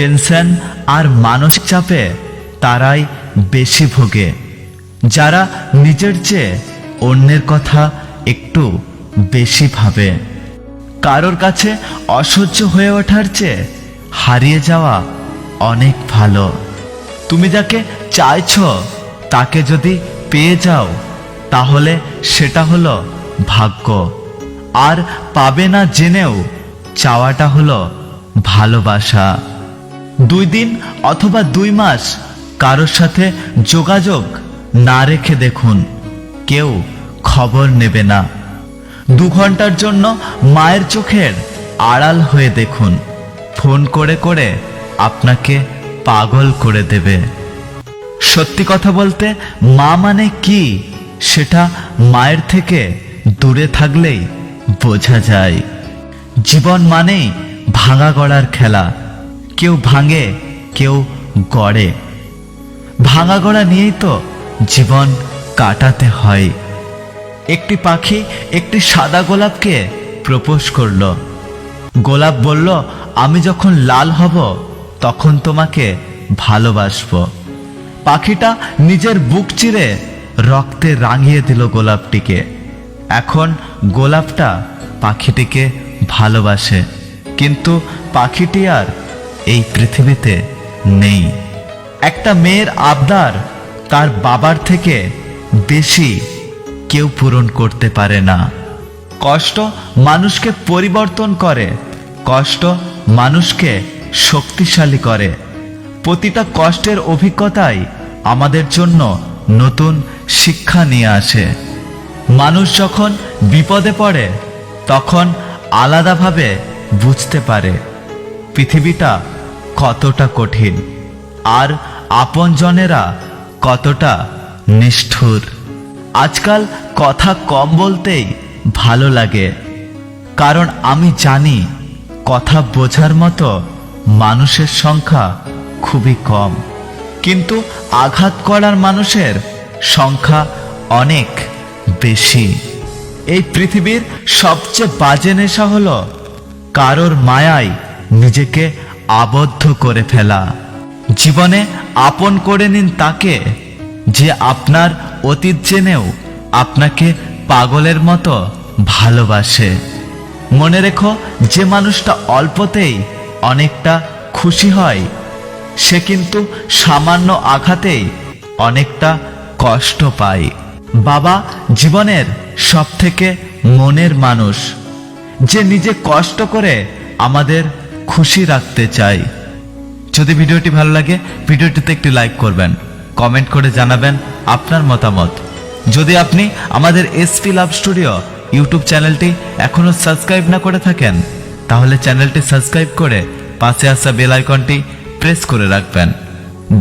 Tension আর মানসিক চাপে তারাই বেশি ভোগে। যারা নিজের চেয়ে অন্যের কথা একটু বেশি ভাবে। কারোর কাছে অসহ্য হয়ে ওঠার চেয়ে হারিয়ে যাওয়া অনেক ভালো। তুমি যাকে চাইছো তাকে যদি পেয়ে যাও, তাহলে সেটা হলো ভাগ্য। আর পাবে না জেনেও চাওয়াটা হলো ভালোবাসা। দুই দিন অথবা দুই মাস কারোর সাথে যোগাযোগ না রেখে দেখুন। কেউ খবর নেবে না। দু ঘণ্টার জন্য মায়ের চোখের আড়াল হয়ে দেখুন। ফোন করে করে আপনাকে পাগল করে দেবে। সত্যি কথা বলতে মা মানে কি সেটা মায়ের থেকে দূরে থাকলেই বোঝা যায়। জীবন মানেই ভাঙা গড়ার খেলা। কেউ ভাঙে, কেউ গড়ে। ভাঙা গড়া নিয়েই তো জীবন কাটাতে হয়। একটি পাখি একটি সাদা গোলাপকে প্রপোজ করল। গোলাপ বলল, আমি যখন লাল হব, তখন তোমাকে ভালোবাসবো। পাখিটা নিজের বুক চিরে রক্তে রাঙিয়ে দিল গোলাপটিকে। এখন গোলাপটা পাখিটিকে ভালোবাসে। কিন্তু পাখিটি আর এই পৃথিবীতে নেই। একটা মেয়ের আবদার তার বাবার থেকে বেশি কেউ পূরণ করতে পারে না। কষ্ট মানুষকে পরিবর্তন করে, কষ্ট মানুষকে শক্তিশালী করে। প্রতিটা কষ্টের অভিজ্ঞতাই আমাদের জন্য নতুন শিক্ষা নিয়ে আসে। মানুষ যখন বিপদে পড়ে, তখন আলাদাভাবে বুঝতে পারে। পৃথিবীটা কতটা কঠিন, আর আপনজনেরা কতটা নিষ্ঠুর। আজকাল কথা কম বলতেই ভালো লাগে, কারণ আমি জানি কথা বোঝার মতো মানুষের সংখ্যা খুবই কম। কিন্তু আঘাত করার মানুষের সংখ্যা অনেক বেশি। এই পৃথিবীর সবচেয়ে বাজে নেশা হলো কারোর মায়ায় নিজেকে আবদ্ধ করে ফেলা। জীবনে আপন করে নিন তাকে, যে আপনার অতীত জেনেও আপনাকে পাগলের মতো ভালোবাসে। মনে রেখো, যে মানুষটা অল্পতেই অনেকটা খুশি হয়, সে কিন্তু সামান্য আঘাতেই অনেকটা কষ্ট পায়। বাবা জীবনের সব থেকে মনের মানুষ, যে নিজে কষ্ট করে আমাদের খুশি রাখতে চায় যদি ভিডিওটি ভালো লাগে, ভিডিওটিতে একটি লাইক করবেন। কমেন্ট করে জানাবেন আপনার মতামত। যদি আপনি আমাদের এসপি লাভ স্টুডিও ইউটিউব চ্যানেলটি এখনও সাবস্ক্রাইব না করে থাকেন, তাহলে চ্যানেলটি সাবস্ক্রাইব করে পাশে আসা বেল আইকনটি প্রেস করে রাখবেন।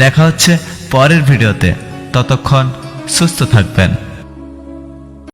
দেখা হচ্ছে পরের ভিডিওতে। ততক্ষণ সুস্থ থাকবেন।